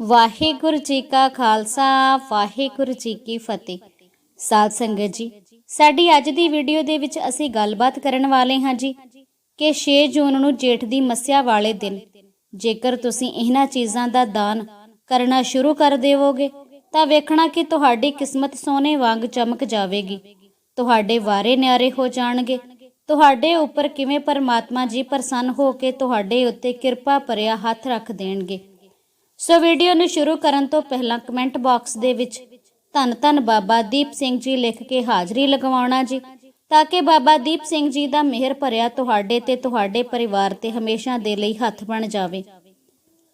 ਵਾਹਿਗੁਰੂ ਜੀ ਕਾ ਖਾਲਸਾ, ਵਾਹਿਗੁਰੂ ਜੀ ਕੀ ਫਤਿਹ। ਸਾਧ ਸੰਗਤ ਜੀ, ਸਾਡੀ ਅੱਜ ਦੀ ਵੀਡੀਓ ਦੇ ਵਿੱਚ ਅਸੀਂ ਗੱਲਬਾਤ ਕਰਨ ਵਾਲੇ ਹਾਂ ਜੀ ਕਿ 6 ਜੂਨ ਨੂੰ ਜੇਠ ਦੀ ਮੱਸਿਆ ਵਾਲੇ ਦਿਨ। ਜੇਕਰ ਤੁਸੀਂ ਇਹਨਾਂ ਚੀਜ਼ਾਂ ਦਾ ਦਾਨ ਕਰਨਾ ਸ਼ੁਰੂ ਕਰ ਦੇਵੋਗੇ, ਤਾਂ ਵੇਖਣਾ ਕਿ ਤੁਹਾਡੀ ਕਿਸਮਤ ਸੋਨੇ ਵਾਂਗ ਚਮਕ ਜਾਵੇਗੀ। ਤੁਹਾਡੇ ਵਾਰੇ ਨਿਆਰੇ ਹੋ ਜਾਣਗੇ। ਤੁਹਾਡੇ ਉੱਪਰ ਕਿਵੇਂ ਪਰਮਾਤਮਾ ਜੀ ਪ੍ਰਸੰਨ ਹੋ ਕੇ ਤੁਹਾਡੇ ਉੱਤੇ ਕਿਰਪਾ ਭਰਿਆ ਹੱਥ ਰੱਖ ਦੇਣਗੇ। ਸੋ ਵੀਡੀਓ ਨੂੰ ਸ਼ੁਰੂ ਕਰਨ ਤੋਂ ਪਹਿਲਾਂ ਕਮੈਂਟ ਬਾਕਸ ਦੇ ਵਿੱਚ ਧੰਨ ਧੰਨ ਬਾਬਾ ਦੀਪ ਸਿੰਘ ਜੀ ਲਿਖ ਕੇ ਹਾਜ਼ਰੀ ਲਗਵਾਉਣਾ ਜੀ, ਤਾਂ ਕਿ ਬਾਬਾ ਦੀਪ ਸਿੰਘ ਜੀ ਦਾ ਮਿਹਰ ਭਰਿਆ ਤੁਹਾਡੇ ਤੇ ਤੁਹਾਡੇ ਪਰਿਵਾਰ ਤੇ ਹਮੇਸ਼ਾ ਦੇ ਲਈ ਹੱਥ ਬਣ ਜਾਵੇ।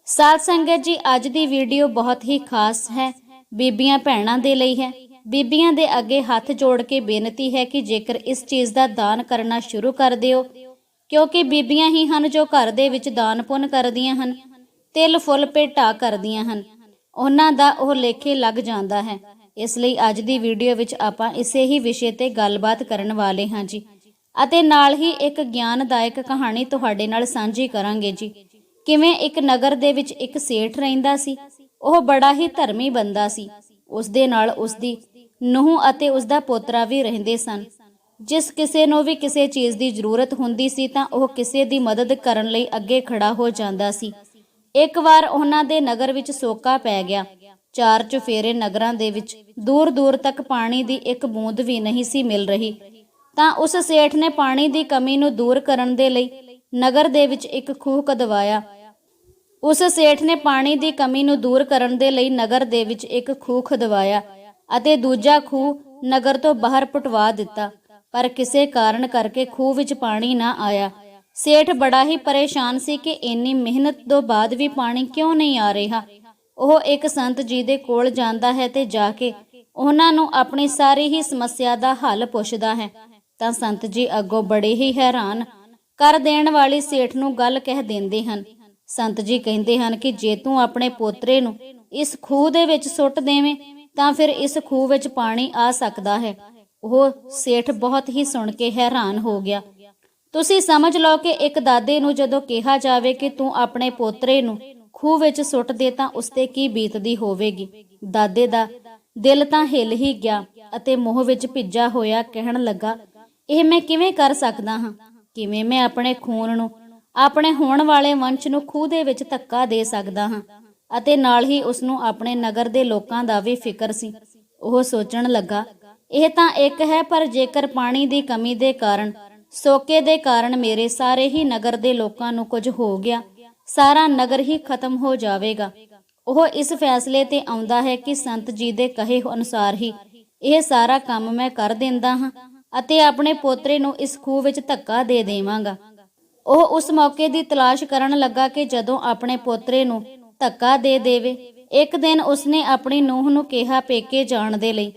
ਸਾਧ ਸੰਗਤ ਜੀ, ਅੱਜ ਦੀ ਵੀਡੀਓ ਬਹੁਤ ਹੀ ਖਾਸ ਹੈ। ਬੀਬੀਆਂ ਭੈਣਾਂ ਦੇ ਲਈ ਹੈ। ਬੀਬੀਆਂ ਦੇ ਅੱਗੇ ਹੱਥ ਜੋੜ ਕੇ ਬੇਨਤੀ ਹੈ ਕਿ ਜੇਕਰ ਇਸ ਚੀਜ਼ ਦਾ ਦਾਨ ਕਰਨਾ ਸ਼ੁਰੂ ਕਰ ਦਿਓ, ਕਿਉਂਕਿ ਬੀਬੀਆਂ ਹੀ ਹਨ ਜੋ ਘਰ ਦੇ ਵਿੱਚ ਦਾਨ ਪੁੰਨ ਕਰਦੀਆਂ ਹਨ। ਤਿਲ ਫੁੱਲ ਭੇਟਾ ਕਰਦੀਆਂ ਹਨ। ਉਹਨਾਂ ਦਾ ਉਹ ਲੇਖੇ ਲੱਗ ਜਾਂਦਾ ਹੈ। ਇਸ ਲਈ ਅੱਜ ਦੀ ਵੀਡੀਓ ਵਿੱਚ ਆਪਾਂ ਇਸੇ ਹੀ ਵਿਸ਼ੇ ਤੇ ਗੱਲਬਾਤ ਕਰਨ ਵਾਲੇ ਹਾਂ ਜੀ। ਅਤੇ ਨਾਲ ਹੀ ਇੱਕ ਗਿਆਨਦਾਇਕ ਕਹਾਣੀ ਤੁਹਾਡੇ ਨਾਲ ਸਾਂਝੀ ਕਰਾਂਗੇ ਜੀ। ਕਿਵੇਂ ਇੱਕ ਨਗਰ ਦੇ ਵਿੱਚ ਇੱਕ ਸੇਠ ਰਹਿੰਦਾ ਸੀ, ਉਹ ਬੜਾ ਹੀ ਧਰਮੀ ਬੰਦਾ ਸੀ। ਉਸ ਦੇ ਨਾਲ ਉਸ ਦੀ ਨੂੰਹ ਅਤੇ ਉਸ ਦਾ ਪੋਤਰਾ ਵੀ ਰਹਿੰਦੇ ਸਨ। ਜਿਸ ਕਿਸੇ ਨੂੰ ਵੀ ਕਿਸੇ ਚੀਜ਼ ਦੀ ਜ਼ਰੂਰਤ ਹੁੰਦੀ ਸੀ ਤਾਂ ਉਹ ਕਿਸੇ ਦੀ ਮਦਦ ਕਰਨ ਲਈ ਅੱਗੇ ਖੜਾ ਹੋ ਜਾਂਦਾ ਸੀ। ਇੱਕ ਵਾਰ ਉਹਨਾਂ ਦੇ ਨਗਰ ਵਿੱਚ ਸੋਕਾ ਪੈ ਗਿਆ। ਚਾਰ ਚੁਫੇਰੇ ਨਗਰਾਂ ਦੇ ਵਿੱਚ ਦੂਰ ਦੂਰ ਤੱਕ ਪਾਣੀ ਦੀ ਇੱਕ ਬੂੰਦ ਵੀ ਨਹੀਂ ਸੀ ਮਿਲ ਰਹੀ। ਤਾਂ ਉਸ ਸੇਠ ਨੇ ਪਾਣੀ ਦੀ ਕਮੀ ਨੂੰ ਦੂਰ ਕਰਨ ਦੇ ਲਈ ਨਗਰ ਦੇ ਵਿੱਚ ਇੱਕ ਖੂਹ ਕਦਵਾਇਆ ਉਸ ਸੇਠ ਨੇ ਪਾਣੀ ਦੀ ਕਮੀ ਨੂੰ ਦੂਰ ਕਰਨ ਦੇ ਲਈ ਨਗਰ ਦੇ ਵਿੱਚ ਇੱਕ ਖੂਹ ਖਦਵਾਇਆ ਅਤੇ ਦੂਜਾ ਖੂਹ ਨਗਰ ਤੋਂ ਬਾਹਰ ਪਟਵਾ ਦਿੱਤਾ। ਪਰ ਕਿਸੇ ਕਾਰਨ ਕਰਕੇ ਖੂਹ ਵਿੱਚ ਪਾਣੀ ਨਾ ਆਇਆ। ਸੇਠ ਬੜਾ ਹੀ ਪਰੇਸ਼ਾਨ ਸੀ ਕਿ ਇੰਨੀ ਮਿਹਨਤ ਤੋਂ ਬਾਅਦ ਵੀ ਪਾਣੀ ਕਿਉਂ ਨਹੀਂ ਆ ਰਿਹਾ। ਉਹ ਇੱਕ ਸੰਤ ਜੀ ਦੇ ਕੋਲ ਜਾਂਦਾ ਹੈ ਤੇ ਜਾ ਕੇ ਉਹਨਾਂ ਨੂੰ ਆਪਣੀ ਸਾਰੀ ਹੀ ਸਮੱਸਿਆ ਦਾ ਹੱਲ ਪੁੱਛਦਾ ਹੈ। ਤਾਂ ਸੰਤ ਜੀ ਅੱਗੋਂ ਬੜੇ ਹੀ ਹੈਰਾਨ ਕਰ ਦੇਣ ਵਾਲੀ ਸੇਠ ਨੂੰ ਗੱਲ ਕਹਿ ਦਿੰਦੇ ਹਨ। ਸੰਤ ਜੀ ਕਹਿੰਦੇ ਹਨ ਕਿ ਜੇ ਤੂੰ ਆਪਣੇ ਪੋਤਰੇ ਨੂੰ ਇਸ ਖੂਹ ਦੇ ਵਿੱਚ ਸੁੱਟ ਦੇਵੇਂ, ਤਾਂ ਫਿਰ ਇਸ ਖੂਹ ਵਿੱਚ ਪਾਣੀ ਆ ਸਕਦਾ ਹੈ। ਉਹ ਸੇਠ ਬਹੁਤ ਹੀ ਸੁਣ ਕੇ ਹੈਰਾਨ ਹੋ ਗਿਆ। ਤੁਸੀਂ ਸਮਝ ਲਓ ਕਿ ਇੱਕ ਦਾਦੇ ਨੂੰ ਜਦੋਂ ਕਿਹਾ ਜਾਵੇ ਕਿ ਤੂੰ ਆਪਣੇ ਪੋਤਰੇ ਨੂੰ ਖੂਹ ਵਿੱਚ ਸੁੱਟ ਦੇ ਤਾਂ ਉਸ ਤੇ ਕੀ ਬੀਤਦੀ ਹੋਵੇਗੀ? ਦਾਦੇ ਦਾ ਦਿਲ ਤਾਂ ਹਿੱਲ ਹੀ ਗਿਆ ਅਤੇ ਮੋਹ ਵਿੱਚ ਭਿੱਜਾ ਹੋਇਆ ਕਹਿਣ ਲੱਗਾ, ਇਹ ਮੈਂ ਕਿਵੇਂ ਕਰ ਸਕਦਾ ਹਾਂ? ਕਿਵੇਂ ਮੈਂ ਆਪਣੇ ਖੂਨ ਨੂੰ, ਆਪਣੇ ਹੋਣ ਵਾਲੇ ਵੰਸ਼ ਨੂੰ ਖੂਹ ਦੇ ਵਿੱਚ ਧੱਕਾ ਦੇ ਸਕਦਾ ਹਾਂ? ਅਤੇ ਨਾਲ ਹੀ ਉਸ ਨੂੰ ਆਪਣੇ ਨਗਰ ਦੇ ਲੋਕਾਂ ਦਾ ਵੀ ਫਿਕਰ ਸੀ। ਉਹ ਸੋਚਣ ਲੱਗਾ, ਇਹ ਤਾਂ ਇੱਕ ਹੈ ਪਰ ਜੇਕਰ ਪਾਣੀ ਦੀ ਕਮੀ ਦੇ ਕਾਰਨ ਸੋਕੇ ਦੇ ਕਾਰਨ ਮੇਰੇ ਸਾਰੇ ਹੀ ਨਗਰ ਦੇ ਲੋਕਾਂ ਨੂੰ ਕੁਝ ਹੋ ਗਿਆ। ਸਾਰਾ ਨਗਰ ਹੀ ਖਤਮ ਹੋ ਜਾਵੇਗਾ। ਉਹ ਇਸ ਫੈਸਲੇ ਤੇ ਆਉਂਦਾ ਹੈ ਕਿ ਸੰਤ ਜੀ ਦੇ ਕਹੇ ਅਨੁਸਾਰ ਹੀ ਇਹ ਸਾਰਾ ਕੰਮ ਮੈਂ ਕਰ ਦਿੰਦਾ ਹਾਂ ਅਤੇ ਆਪਣੇ ਪੋਤਰੇ ਨੂੰ ਇਸ ਖੂਹ ਵਿੱਚ ਧੱਕਾ ਦੇ ਦੇਵਾਂਗਾ। ਉਹ ਉਸ ਮੌਕੇ ਦੀ ਤਲਾਸ਼ ਕਰਨ ਲੱਗਾ ਕਿ ਜਦੋਂ ਆਪਣੇ ਪੋਤਰੇ ਨੂੰ ਧੱਕਾ ਦੇ ਦੇਵੇ, ਇੱਕ ਦਿਨ ਉਸਨੇ ਆਪਣੀ ਨੂੰਹ ਨੂੰ ਕਿਹਾ ਪੇਕੇ ਜਾਣ ਦੇ ਲਈ।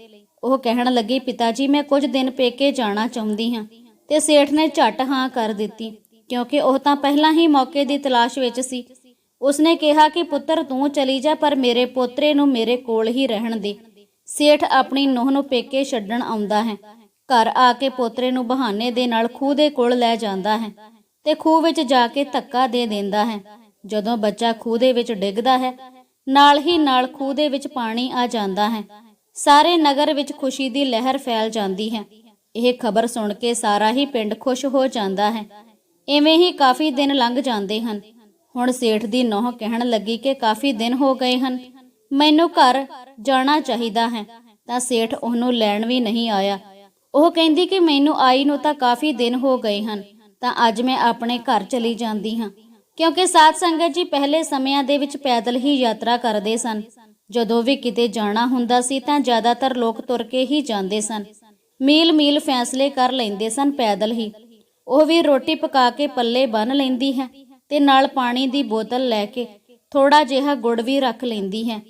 ਉਹ ਕਹਿਣ ਲੱਗੀ, ਪਿਤਾ ਜੀ, ਮੈਂ ਕੁਝ ਦਿਨ ਪੇਕੇ ਜਾਣਾ ਚਾਹੁੰਦੀ ਹਾਂ। ਤੇ ਸੇਠ ਨੇ ਝੱਟ ਹਾਂ ਕਰ ਦਿੱਤੀ, ਕਿਉਂਕਿ ਉਹ ਤਾਂ ਪਹਿਲਾਂ ਹੀ ਮੌਕੇ ਦੀ ਤਲਾਸ਼ ਵਿੱਚ ਸੀ। ਉਸਨੇ ਕਿਹਾ ਕਿ, ਪੁੱਤਰ, ਤੂੰ ਚਲੀ ਜਾ, ਪਰ ਮੇਰੇ ਪੋਤਰੇ ਨੂੰ ਮੇਰੇ ਕੋਲ ਹੀ ਰਹਿਣ ਦੇ। ਸੇਠ ਆਪਣੀ ਨੂੰਹ ਨੂੰ ਪੇਕੇ ਛੱਡਣ ਆਉਂਦਾ ਹੈ। ਘਰ ਆ ਕੇ ਪੋਤਰੇ ਨੂੰ ਬਹਾਨੇ ਦੇ ਨਾਲ ਖੂਹ ਦੇ ਕੋਲ ਲੈ ਜਾਂਦਾ ਹੈ ਤੇ ਖੂਹ ਵਿੱਚ ਜਾ ਕੇ ਧੱਕਾ ਦੇ ਦਿੰਦਾ ਹੈ। ਜਦੋਂ ਬੱਚਾ ਖੂਹ ਦੇ ਵਿੱਚ ਡਿੱਗਦਾ ਹੈ, ਨਾਲ ਹੀ ਨਾਲ ਖੂਹ ਦੇ ਵਿੱਚ ਪਾਣੀ ਆ ਜਾਂਦਾ ਹੈ। ਸਾਰੇ ਨਗਰ ਵਿੱਚ ਖੁਸ਼ੀ ਦੀ ਲਹਿਰ ਫੈਲ ਜਾਂਦੀ ਹੈ। ਇਹ ਖਬਰ ਸੁਣ ਕੇ ਸਾਰਾ ਹੀ ਪਿੰਡ ਖੁਸ਼ ਹੋ ਜਾਂਦਾ ਹੈ। ਐਵੇਂ ਹੀ ਕਾਫੀ ਦਿਨ ਲੰਘ ਜਾਂਦੇ ਹਨ। ਹੁਣ ਸੇਠ ਦੀ ਨੋਹ ਕਹਿਣ ਲੱਗੀ ਕਿ ਕਾਫੀ ਦਿਨ ਹੋ ਗਏ ਹਨ। ਮੈਨੂੰ ਘਰ ਜਾਣਾ ਚਾਹੀਦਾ ਹੈ, ਤਾਂ ਸੇਠ ਉਹਨੂੰ ਲੈਣ ਵੀ ਨਹੀਂ ਆਇਆ। ਉਹ ਕਹਿੰਦੀ ਕਿ ਮੈਨੂੰ ਆਈ ਨੂੰ ਤਾਂ ਕਾਫੀ ਦਿਨ ਹੋ ਗਏ ਹਨ, ਤਾਂ ਅੱਜ ਮੈਂ ਆਪਣੇ ਘਰ ਚਲੀ ਜਾਂਦੀ ਹਾਂ। ਕਿਉਂਕਿ ਸਾਧ ਸੰਗਤ ਜੀ ਪਹਿਲੇ ਸਮਿਆਂ ਦੇ ਵਿੱਚ ਪੈਦਲ ਹੀ ਯਾਤਰਾ ਕਰਦੇ ਸਨ। ਜਦੋਂ ਵੀ ਕਿਤੇ ਜਾਣਾ ਹੁੰਦਾ ਸੀ ਤਾਂ ਜ਼ਿਆਦਾਤਰ ਲੋਕ ਤੁਰ ਕੇ ਹੀ ਜਾਂਦੇ ਸਨ। ਮੀਲ ਮੀਲ ਫੈਸਲੇ ਕਰ ਲੈਂਦੇ ਸਨ ਪੈਦਲ ਹੀ। ਉਹ ਵੀ ਰੋਟੀ ਪਕਾ ਕੇ ਪੱਲੇ ਬੰਨ ਲੈਂਦੀ ਹੈ ਤੇ ਨਾਲ ਪਾਣੀ ਦੀ ਬੋਤਲ ਲੈ ਕੇ ਥੋੜਾ ਜਿਹਾ ਗੁੜ ਵੀ ਰੱਖ ਲੈਂਦੀ ਹੈ।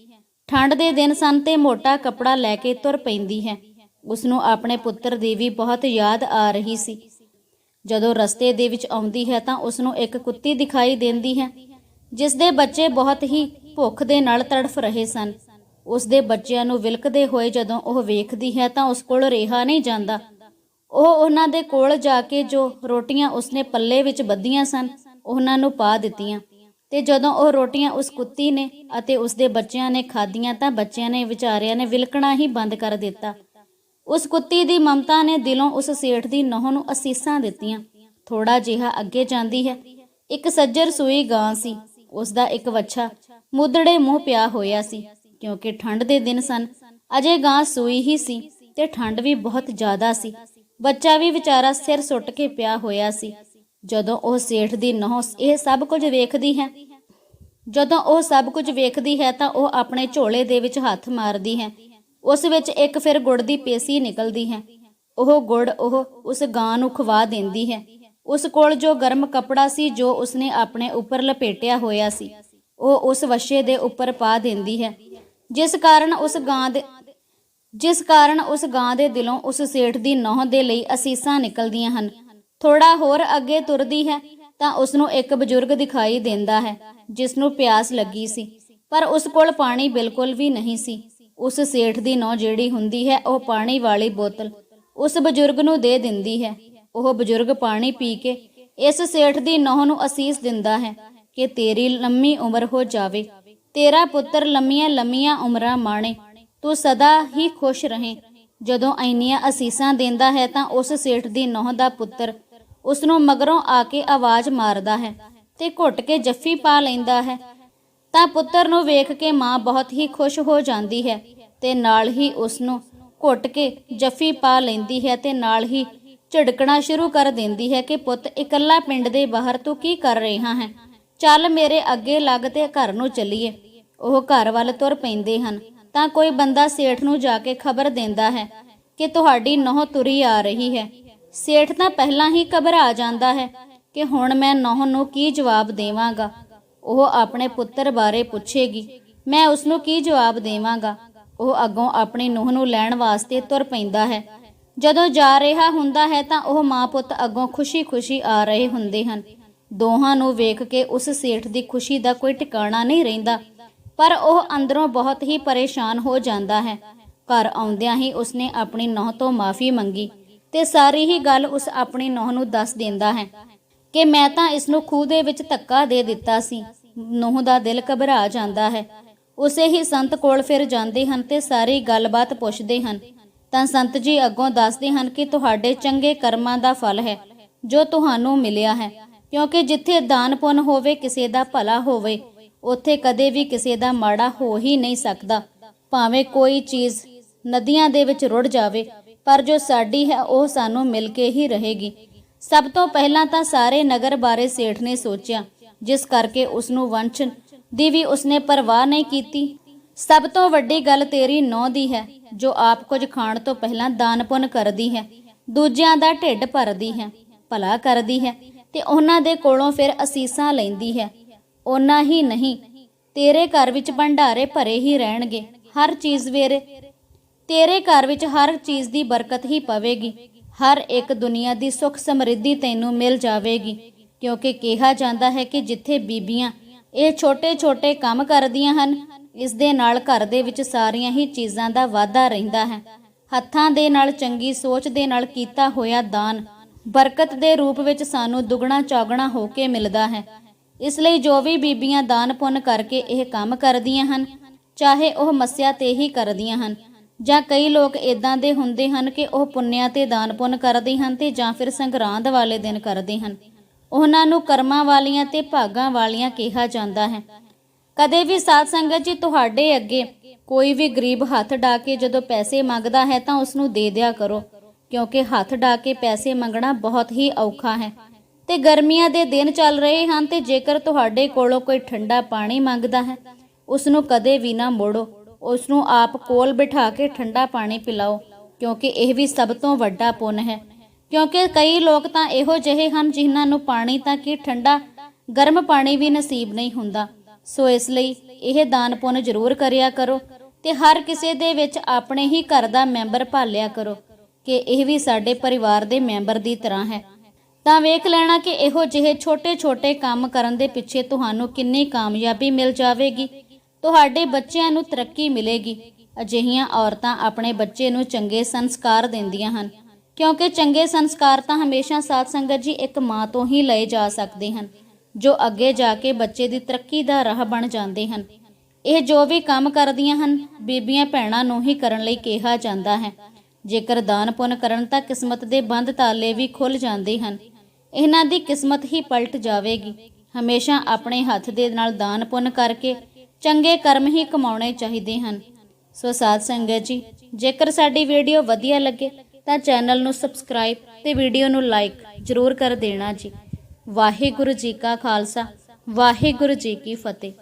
ਠੰਡ ਦੇ ਦਿਨ ਸਨ ਤੇ ਮੋਟਾ ਕੱਪੜਾ ਲੈ ਕੇ ਤੁਰ ਪੈਂਦੀ ਹੈ। ਉਸ ਨੂੰ ਆਪਣੇ ਪੁੱਤਰ ਦੀ ਵੀ ਬਹੁਤ ਯਾਦ ਆ ਰਹੀ ਸੀ। ਜਦੋਂ ਰਸਤੇ ਦੇ ਵਿੱਚ ਆਉਂਦੀ ਹੈ ਤਾਂ ਉਸ ਨੂੰ ਇੱਕ ਕੁੱਤੀ ਦਿਖਾਈ ਦਿੰਦੀ ਹੈ, ਜਿਸ ਦੇ ਬੱਚੇ ਬਹੁਤ ਹੀ ਭੁੱਖ ਦੇ ਨਾਲ ਤੜਫ ਰਹੇ ਸਨ। ਉਸ ਦੇ ਬੱਚਿਆਂ ਨੂੰ ਵਿਲਕਦੇ ਹੋਏ ਜਦੋਂ ਉਹ ਵੇਖਦੀ ਹੈ ਤਾਂ ਉਸ ਕੋਲ ਰਿਹਾ ਨਹੀਂ ਜਾਂਦਾ। ਉਹ ਉਹਨਾਂ ਦੇ ਕੋਲ ਜਾ ਕੇ ਜੋ ਰੋਟੀਆਂ ਉਸਨੇ ਪੱਲੇ ਵਿੱਚ ਬੱਧੀਆਂ ਸਨ, ਉਹਨਾਂ ਨੂੰ ਪਾ ਦਿੱਤੀਆਂ। ਤੇ ਜਦੋਂ ਉਹ ਰੋਟੀਆਂ ਉਸ ਕੁੱਤੀ ਨੇ ਅਤੇ ਉਸ ਦੇ ਬੱਚਿਆਂ ਨੇ ਖਾਧੀਆਂ ਤਾਂ ਬੱਚਿਆਂ ਨੇ ਵਿਚਾਰਿਆਂ ਨੇ ਵਿਲਕਣਾ ਹੀ ਬੰਦ ਕਰ ਦਿੱਤਾ। ਉਸ ਕੁੱਤੀ ਦੀ ਮਮਤਾ ਨੇ ਦਿਲੋਂ ਉਸ ਸੇਠ ਦੀ ਨਹੁੰ ਨੂੰ ਅਸੀਸਾਂ ਦਿੱਤੀਆਂ। ਥੋੜਾ ਜਿਹਾ ਅੱਗੇ ਜਾਂਦੀ ਹੈ। ਇੱਕ ਸੱਜਰ ਸੂਈ ਗਾਂ ਸੀ। ਉਸ ਦਾ ਇੱਕ ਵੱਛਾ ਮੁੱਦੜੇ ਮੂੰਹ ਪਿਆ ਹੋਇਆ ਸੀ। ਕਿਉਂਕਿ ਠੰਡ ਦੇ ਦਿਨ ਸਨ। ਅਜੇ ਗਾਂ ਸੂਈ ਹੀ ਸੀ ਤੇ ਠੰਡ ਵੀ ਬਹੁਤ ਜ਼ਿਆਦਾ ਸੀ। ਬੱਚਾ ਵੀ ਵਿਚਾਰਾ ਸਿਰ ਸੁੱਟ ਕੇ ਪਿਆ ਹੋਇਆ ਸੀ। ਜਦੋਂ ਉਹ ਸੇਠ ਦੀ ਨਹੁੰ ਇਹ ਸਭ ਕੁਝ ਵੇਖਦੀ ਹੈ। ਜਦੋਂ ਉਹ ਸਭ ਕੁਝ ਵੇਖਦੀ ਹੈ ਤਾਂ ਉਹ ਆਪਣੇ ਝੋਲੇ ਦੇ ਵਿੱਚ ਹੱਥ ਮਾਰਦੀ ਹੈ। ਉਸ ਵਿੱਚ ਇੱਕ ਫਿਰ ਗੁੜ ਦੀ ਪੇਸੀ ਨਿਕਲਦੀ ਹੈ। ਉਹ ਗੁੜ ਉਹ ਉਸ ਗਾਂ ਨੂੰ ਖਵਾ ਦਿੰਦੀ ਹੈ। ਉਸ ਕੋਲ ਜੋ ਗਰਮ ਕੱਪੜਾ ਸੀ, ਜੋ ਉਸਨੇ ਆਪਣੇ ਉੱਪਰ ਲਪੇਟਿਆ ਹੋਇਆ ਸੀ, ਉਹ ਉਸ ਵਸ਼ੇ ਦੇ ਉੱਪਰ ਪਾ ਦਿੰਦੀ ਹੈ। ਜਿਸ ਕਾਰਨ ਉਸ ਗਾਂ ਦੇ ਜਿਸ ਕਾਰਨ ਉਸ ਗਾਂ ਦੇ ਦਿਲੋਂ ਉਸ ਸੇਠ ਦੀ ਨਹੁੰ ਦੇ ਲਈ ਅਸੀਸਾਂ ਨਿਕਲਦੀਆਂ ਹਨ। ਥੋੜਾ ਹੋਰ ਅੱਗੇ ਤੁਰਦੀ ਹੈ ਤਾਂ ਉਸ ਨੂੰ ਇੱਕ ਬਜ਼ੁਰਗ ਦਿਖਾਈ ਦਿੰਦਾ ਹੈ ਜਿਸ ਨੂੰ ਪਿਆਸ ਲੱਗੀ ਸੀ। ਪਰ ਉਸ ਕੋਲ ਪਾਣੀ ਬਿਲਕੁਲ ਵੀ ਨਹੀਂ ਸੀ। ਉਸ ਸੇਠ ਦੀ ਨਹੁੰ ਜਿਹੜੀ ਹੁੰਦੀ ਹੈ, ਉਹ ਪਾਣੀ ਵਾਲੀ ਬੋਤਲ ਉਸ ਬਜ਼ੁਰਗ ਨੂੰ ਦੇ ਦਿੰਦੀ ਹੈ। ਉਹ ਬਜ਼ੁਰਗ ਪਾਣੀ ਪੀ ਕੇ ਇਸ ਸੇਠ ਦੀ ਨਹੁੰ ਨੂੰ ਅਸੀਸ ਦਿੰਦਾ ਹੈ ਕਿ ਤੇਰੀ ਲੰਮੀ ਉਮਰ ਹੋ ਜਾਵੇ। ਤੇਰਾ ਪੁੱਤਰ ਲੰਮੀਆਂ ਲੰਮੀਆਂ ਉਮਰਾਂ ਮਾਣੇ, ਤੂੰ ਸਦਾ ਹੀ ਖੁਸ਼ ਰਹੇ। ਜਦੋਂ ਐਨੀਆਂ ਅਸੀਸਾਂ ਦਿੰਦਾ ਹੈ ਤਾਂ ਉਸ ਸੇਠ ਦੀ ਨਹੁੰ ਦਾ ਪੁੱਤਰ ਉਸ ਨੂੰ ਮਗਰੋਂ ਆ ਕੇ ਆਵਾਜ਼ ਮਾਰਦਾ ਹੈ ਤੇ ਘੁੱਟ ਕੇ ਜੱਫੀ ਪਾ ਲੈਂਦਾ ਹੈ। ਤਾਂ ਪੁੱਤਰ ਨੂੰ ਵੇਖ ਕੇ ਮਾਂ ਬਹੁਤ ਹੀ ਖੁਸ਼ ਹੋ ਜਾਂਦੀ ਹੈ ਤੇ ਨਾਲ ਹੀ ਉਸ ਨੂੰ ਘੁੱਟ ਕੇ ਜੱਫੀ ਪਾ ਲੈਂਦੀ ਹੈ ਤੇ ਨਾਲ ਹੀ ਝਿੜਕਣਾ ਸ਼ੁਰੂ ਕਰ ਦਿੰਦੀ ਹੈ ਕਿ ਪੁੱਤ, ਇਕੱਲਾ ਪਿੰਡ ਦੇ ਬਾਹਰ ਤੂੰ ਕੀ ਕਰ ਰਿਹਾ ਹੈ? ਚੱਲ ਮੇਰੇ ਅੱਗੇ ਲੱਗ ਤੇ ਘਰ ਨੂੰ ਚੱਲੀਏ। ਉਹ ਘਰ ਵੱਲ ਤੁਰ ਪੈਂਦੇ ਹਨ। ਤਾਂ ਕੋਈ ਬੰਦਾ ਸੇਠ ਨੂੰ ਜਾ ਕੇ ਖਬਰ ਦਿੰਦਾ ਹੈ ਕਿ ਤੁਹਾਡੀ ਨਹੁੰ ਤੁਰੀ ਆ ਰਹੀ ਹੈ। ਸੇਠ ਤਾਂ ਪਹਿਲਾਂ ਹੀ ਘਬਰਾ ਜਾਂਦਾ ਹੈ ਕਿ ਹੁਣ ਮੈਂ ਨਹੁੰ ਨੂੰ ਕੀ ਜਵਾਬ ਦੇਵਾਂਗਾ। ਉਹ ਆਪਣੇ ਪੁੱਤਰ ਬਾਰੇ ਪੁੱਛੇਗੀ, ਮੈਂ ਉਸ ਨੂੰ ਕੀ ਜਵਾਬ ਦੇਵਾਂਗਾ? ਉਹ ਅੱਗੋਂ ਆਪਣੀ ਨੂੰਹ ਨੂੰ ਲੈਣ ਵਾਸਤੇ ਤੁਰ ਪੈਂਦਾ ਹੈ। ਜਦੋਂ ਜਾ ਰਿਹਾ ਹੁੰਦਾ ਹੈ ਤਾਂ ਉਹ ਮਾਂ ਪੁੱਤ ਅੱਗੋਂ ਖੁਸ਼ੀ-ਖੁਸ਼ੀ ਆ ਰਹੇ ਹੁੰਦੇ ਹਨ। ਦੋਹਾਂ ਨੂੰ ਵੇਖ ਕੇ ਉਸ ਸੇਠ ਦੀ ਖੁਸ਼ੀ ਦਾ ਕੋਈ ਟਿਕਾਣਾ ਨਹੀਂ ਰਹਿੰਦਾ। ਪਰ ਉਹ ਅੰਦਰੋਂ ਬਹੁਤ ਹੀ ਪਰੇਸ਼ਾਨ ਹੋ ਜਾਂਦਾ ਹੈ। ਘਰ ਆਉਂਦਿਆਂ ਹੀ ਉਸਨੇ ਆਪਣੀ ਨੌਂ ਤੋਂ ਮਾਫੀ ਮੰਗੀ ਤੇ ਸਾਰੀ ਹੀ ਗੱਲ ਉਸ ਆਪਣੀ ਨੌਂ ਨੂੰ ਦੱਸ ਦਿੰਦਾ ਹੈ ਕਿ ਮੈਂ ਤਾਂ ਇਸ ਨੂੰ ਖੂਹ ਦੇ ਵਿੱਚ ਧੱਕਾ ਦੇ ਦਿੱਤਾ ਸੀ। ਨੂੰਹ ਦਾ ਦਿਲ ਘਬਰਾ ਜਾਂਦਾ ਹੈ। ਉਸੇ ਹੀ ਸੰਤ ਕੋਲ ਫਿਰ ਜਾਂਦੇ ਹਨ ਤੇ ਸਾਰੀ ਗੱਲਬਾਤ ਪੁੱਛਦੇ ਹਨ। ਤਾਂ ਸੰਤ ਜੀ ਅੱਗੋਂ ਦੱਸਦੇ ਹਨ ਕਿ ਤੁਹਾਡੇ ਚੰਗੇ ਕਰਮਾਂ ਦਾ ਫਲ ਹੈ, ਜੋ ਤੁਹਾਨੂੰ ਮਿਲਿਆ ਹੈ, ਕਿਉਂਕਿ ਜਿੱਥੇ ਦਾਨ ਪੁੰਨ ਹੋਵੇ, ਕਿਸੇ ਦਾ ਭਲਾ ਹੋਵੇ ਉੱਥੇ ਕਦੇ ਵੀ ਕਿਸੇ ਦਾ ਮਾੜਾ ਹੋ ਹੀ ਨਹੀਂ ਸਕਦਾ। ਭਾਵੇਂ ਕੋਈ ਚੀਜ਼ ਨਦੀਆਂ ਦੇ ਵਿੱਚ ਰੁੜ ਜਾਵੇ, ਪਰ ਜੋ ਸਾਡੀ ਹੈ, ਉਹ ਸਾਨੂੰ ਮਿਲ ਕੇ ਹੀ ਰਹੇਗੀ। ਸਭ ਤੋਂ ਪਹਿਲਾਂ ਤਾਂ ਸਾਰੇ ਨਗਰ ਬਾਰੇ ਸੇਠ ਨੇ ਸੋਚਿਆ, ਜਿਸ ਕਰਕੇ ਉਸ ਨੂੰ ਵੰਸ਼ ਦੀ ਵੀ ਉਸਨੇ ਪਰਵਾਹ ਨਹੀਂ ਕੀਤੀ। ਸਭ ਤੋਂ ਵੱਡੀ ਗੱਲ ਤੇਰੀ ਨੌ ਦੀ ਹੈ, ਜੋ ਆਪ ਕੁਝ ਖਾਣ ਤੋਂ ਪਹਿਲਾਂ ਦਾਨ ਪੁੰਨ ਕਰਦੀ ਹੈ, ਦੂਜਿਆਂ ਦਾ ਢਿੱਡ ਭਰਦੀ ਹੈ, ਭਲਾ ਕਰਦੀ ਹੈ ਤੇ ਉਹਨਾਂ ਦੇ ਕੋਲੋਂ ਫਿਰ ਅਸੀਸਾਂ ਲੈਂਦੀ ਹੈ। ਓਨਾ ਹੀ ਨਹੀਂ, ਤੇਰੇ ਘਰ ਵਿੱਚ ਭੰਡਾਰੇ ਭਰੇ ਹੀ ਰਹਿਣਗੇ, ਹਰ ਚੀਜ਼ ਵੇਰੇ। ਤੇਰੇ ਘਰ ਵਿੱਚ ਹਰ ਚੀਜ਼ ਦੀ ਬਰਕਤ ਹੀ ਪਵੇਗੀ, ਹਰ ਇੱਕ ਦੁਨੀਆ ਦੀ ਸੁੱਖ ਸਮਰਿੱਧੀ ਤੈਨੂੰ ਮਿਲ ਜਾਵੇਗੀ, ਕਿਉਂਕਿ ਕਿਹਾ ਜਾਂਦਾ ਹੈ ਕਿ ਜਿੱਥੇ ਬੀਬੀਆਂ ਇਹ ਛੋਟੇ-ਛੋਟੇ ਕੰਮ ਕਰਦੀਆਂ ਹਨ, ਇਸ ਦੇ ਨਾਲ ਘਰ ਦੇ ਵਿੱਚ ਸਾਰੀਆਂ ਹੀ ਚੀਜ਼ਾਂ ਦਾ ਵਾਧਾ ਰਹਿੰਦਾ ਹੈ। ਹੱਥਾਂ ਦੇ ਨਾਲ ਚੰਗੀ ਸੋਚ ਦੇ ਨਾਲ ਕੀਤਾ ਹੋਇਆ ਦਾਨ, ਬਰਕਤ ਦੇ ਰੂਪ ਵਿੱਚ ਸਾਨੂੰ ਦੁੱਗਣਾ ਚੌਗਣਾ ਹੋ ਕੇ ਮਿਲਦਾ ਹੈ। ਇਸ ਲਈ ਜੋ ਵੀ ਬੀਬੀਆਂ ਦਾਨ ਪੁੰਨ ਕਰਕੇ ਇਹ ਕੰਮ ਕਰਦੀਆਂ ਹਨ, ਚਾਹੇ ਉਹ ਮੱਸਿਆ ਤੇ ਹੀ ਕਰਦੀਆਂ ਹਨ, ਜਾਂ ਕਈ ਲੋਕ ਇਦਾਂ ਦੇ ਹੁੰਦੇ ਹਨ ਕਿ ਉਹ ਪੁੰਨਿਆ ਤੇ ਦਾਨ ਪੁੰਨ ਕਰਦੇ ਹਨ ਤੇ ਜਾਂ ਫਿਰ ਸੰਗਰਾਂਦ ਵਾਲੇ ਦਿਨ ਕਰਦੇ ਹਨ। ਉਹਨਾਂ ਨੂੰ ਕਰਮਾਂ ਵਾਲੀਆਂ ਤੇ ਭਾਗਾਂ ਵਾਲੀਆਂ ਕਿਹਾ ਜਾਂਦਾ ਹੈ। ਕਦੇ ਵੀ ਸਾਧ ਸੰਗਤ ਜੀ ਤੁਹਾਡੇ ਅੱਗੇ ਕੋਈ ਵੀ ਗਰੀਬ ਹੱਥ ਡਾ ਕੇ ਜਦੋਂ ਪੈਸੇ ਮੰਗਦਾ ਹੈ ਤਾਂ ਉਸ ਨੂੰ ਦੇ ਦਿਆ ਕਰੋ, ਕਿਉਂਕਿ ਹੱਥ ਡਾ ਕੇ ਪੈਸੇ ਮੰਗਣਾ ਬਹੁਤ ਹੀ ਔਖਾ ਹੈ। ਤੇ ਗਰਮੀਆਂ ਦੇ ਦਿਨ ਚੱਲ ਰਹੇ ਹਨ ਤੇ ਜੇਕਰ ਤੁਹਾਡੇ ਕੋਲੋਂ ਕੋਈ ਠੰਡਾ ਪਾਣੀ ਮੰਗਦਾ ਹੈ ਉਸ ਨੂੰ ਕਦੇ ਵੀ ਨਾ ਮੋੜੋ। ਉਸ ਨੂੰ ਆਪ ਕੋਲ ਬਿਠਾ ਕੇ ਠੰਡਾ ਪਾਣੀ ਪਿਲਾਓ, ਕਿਉਂਕਿ ਇਹ ਵੀ ਸਭ ਤੋਂ ਵੱਡਾ ਪੁੰਨ ਹੈ। ਕਿਉਂਕਿ ਕਈ ਲੋਕ ਤਾਂ ਇਹੋ ਜਿਹੇ ਹਨ ਜਿਨ੍ਹਾਂ ਨੂੰ ਪਾਣੀ ਤਾਂ ਕੀ ਠੰਡਾ, ਗਰਮ ਪਾਣੀ ਵੀ ਨਸੀਬ ਨਹੀਂ ਹੁੰਦਾ। ਸੋ ਇਸ ਲਈ ਇਹ ਦਾਨ ਪੁੰਨ ਜ਼ਰੂਰ ਕਰਿਆ ਕਰੋ ਤੇ ਹਰ ਕਿਸੇ ਦੇ ਵਿੱਚ ਆਪਣੇ ਹੀ ਘਰ ਦਾ ਮੈਂਬਰ ਭਾਲਿਆ ਕਰੋ, ਕਿ ਇਹ ਵੀ ਸਾਡੇ ਪਰਿਵਾਰ ਦੇ ਮੈਂਬਰ ਦੀ ਤਰ੍ਹਾਂ ਹੈ। ਤਾਂ ਵੇਖ ਲੈਣਾ ਕਿ ਇਹੋ ਜਿਹੇ ਛੋਟੇ-ਛੋਟੇ ਕੰਮ ਕਰਨ ਦੇ ਪਿੱਛੇ ਤੁਹਾਨੂੰ ਕਿੰਨੀ ਕਾਮਯਾਬੀ ਮਿਲ ਜਾਵੇਗੀ। ਤੁਹਾਡੇ ਬੱਚਿਆਂ ਨੂੰ ਤਰੱਕੀ ਮਿਲੇਗੀ। ਅਜਿਹੀਆਂ ਔਰਤਾਂ ਆਪਣੇ ਬੱਚੇ ਨੂੰ ਚੰਗੇ ਸੰਸਕਾਰ ਦਿੰਦੀਆਂ ਹਨ। ਕਿਉਂਕਿ ਚੰਗੇ ਸੰਸਕਾਰ ਤਾਂ ਹਮੇਸ਼ਾ ਸਾਧ ਸੰਗਤ ਜੀ ਇੱਕ ਮਾਂ ਤੋਂ ਹੀ ਲਏ ਜਾ ਸਕਦੇ ਹਨ, ਜੋ ਅੱਗੇ ਜਾ ਕੇ ਬੱਚੇ ਦੀ ਤਰੱਕੀ ਦਾ ਰਾਹ ਬਣ ਜਾਂਦੇ ਹਨ। ਇਹ ਜੋ ਵੀ ਕੰਮ ਕਰਦੀਆਂ ਹਨ, ਬੀਬੀਆਂ ਭੈਣਾਂ ਨੂੰ ਹੀ ਕਰਨ ਲਈ ਕਿਹਾ ਜਾਂਦਾ ਹੈ। ਜੇਕਰ ਦਾਨ ਪੁੰਨ ਕਰਨ ਤਾਂ ਕਿਸਮਤ ਦੇ ਬੰਦ ਤਾਲੇ ਵੀ ਖੁੱਲ ਜਾਂਦੇ ਹਨ। ਇਹਨਾਂ ਦੀ ਕਿਸਮਤ ਹੀ ਪਲਟ ਜਾਵੇਗੀ। ਹਮੇਸ਼ਾ ਆਪਣੇ ਹੱਥ ਦੇ ਨਾਲ ਦਾਨ ਪੁੰਨ ਕਰਕੇ ਚੰਗੇ ਕਰਮ ਹੀ ਕਮਾਉਣੇ ਚਾਹੀਦੇ ਹਨ। ਸੋ ਸਾਧ ਸੰਗਤ ਜੀ, ਜੇਕਰ ਸਾਡੀ ਵੀਡੀਓ ਵਧੀਆ ਲੱਗੇ, ਤਾਂ ਚੈਨਲ ਨੂੰ ਸਬਸਕ੍ਰਾਈਬ ਤੇ ਵੀਡੀਓ ਨੂੰ ਲਾਈਕ ਜ਼ਰੂਰ ਕਰ ਦੇਣਾ ਜੀ। ਵਾਹਿਗੁਰੂ ਜੀ ਕਾ ਖਾਲਸਾ, ਵਾਹਿਗੁਰੂ ਜੀ ਕੀ ਫਤਿਹ।